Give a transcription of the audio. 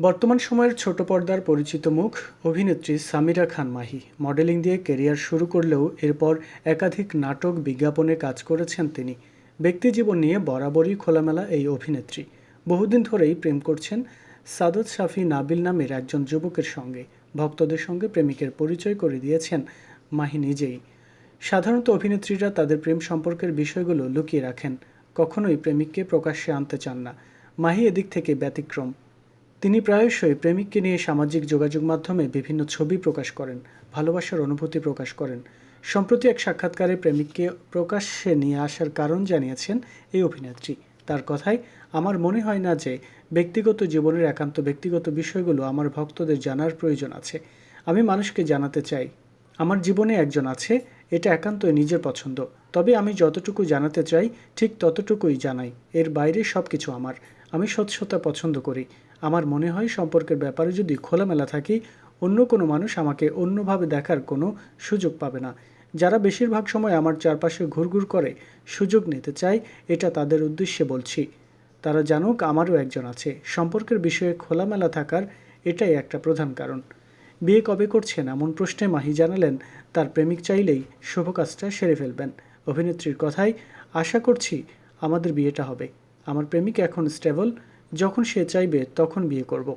বর্তমান সময়ের ছোট পর্দার পরিচিত মুখ অভিনেত্রী সামিরা খান মাহি। মডেলিং দিয়ে কেরিয়ার শুরু করলেও এরপর একাধিক নাটক বিজ্ঞাপনে কাজ করেছেন তিনি। ব্যক্তিজীবন নিয়ে বরাবরই খোলামেলা এই অভিনেত্রী। বহুদিন ধরেই প্রেম করছেন সাদত শাফি নাবিল নামের একজন যুবকের সঙ্গে। ভক্তদের সঙ্গে প্রেমিকের পরিচয় করে দিয়েছেন মাহি নিজেই। সাধারণত অভিনেত্রীরা তাদের প্রেম সম্পর্কের বিষয়গুলো লুকিয়ে রাখেন। কখনোই প্রেমিককে প্রকাশ্যে আনতে চান না। মাহি এদিক থেকে ব্যতিক্রম। তিনি প্রায়শই প্রেমিককে নিয়ে সামাজিক যোগাযোগ মাধ্যমে বিভিন্ন ছবি প্রকাশ করেন, ভালোবাসার অনুভূতি প্রকাশ করেন। সম্প্রতি এক সাক্ষাৎকারে প্রেমিককে প্রকাশ্যে নিয়ে আসার কারণ জানিয়েছেন এই অভিনেত্রী। তার কথায়, আমার মনে হয় না যে ব্যক্তিগত জীবনের একান্ত ব্যক্তিগত বিষয়গুলো আমার ভক্তদের জানার প্রয়োজন আছে। আমি মানুষকে জানাতে চাই। আমার জীবনে একজন আছে, এটা একান্তই নিজের পছন্দ। তবে আমি যতটুকু জানাতে চাই, ঠিক ততটুকুই জানাই। এর বাইরে সব কিছু আমার। আমি স্বচ্ছতা পছন্দ করি। আমার মনে হয় সম্পর্কের ব্যাপারে যদি খোলামেলা থাকি, অন্য কোনো মানুষ আমাকে অন্যভাবে দেখার কোনো সুযোগ পাবে না। যারা বেশিরভাগ সময় আমার চারপাশে ঘুরঘুর করে সুযোগ নিতে চায়, এটা তাদের উদ্দেশ্যে বলছি। তারা জানুক আমারও একজন আছে। সম্পর্কের বিষয়ে খোলামেলা থাকার এটাই একটা প্রধান কারণ। বিয়ে কবে করছেন এমন প্রশ্নে মাহি জানালেন, তার প্রেমিক চাইলেই শুভ কাজটা সেরে ফেলবেন। অভিনেত্রীর কথাই আশা করছি আমাদের বিয়েটা হবে। আমার প্রেমিক এখন স্টেবল। যখন সে চাইবে, তখন বিয়ে করব।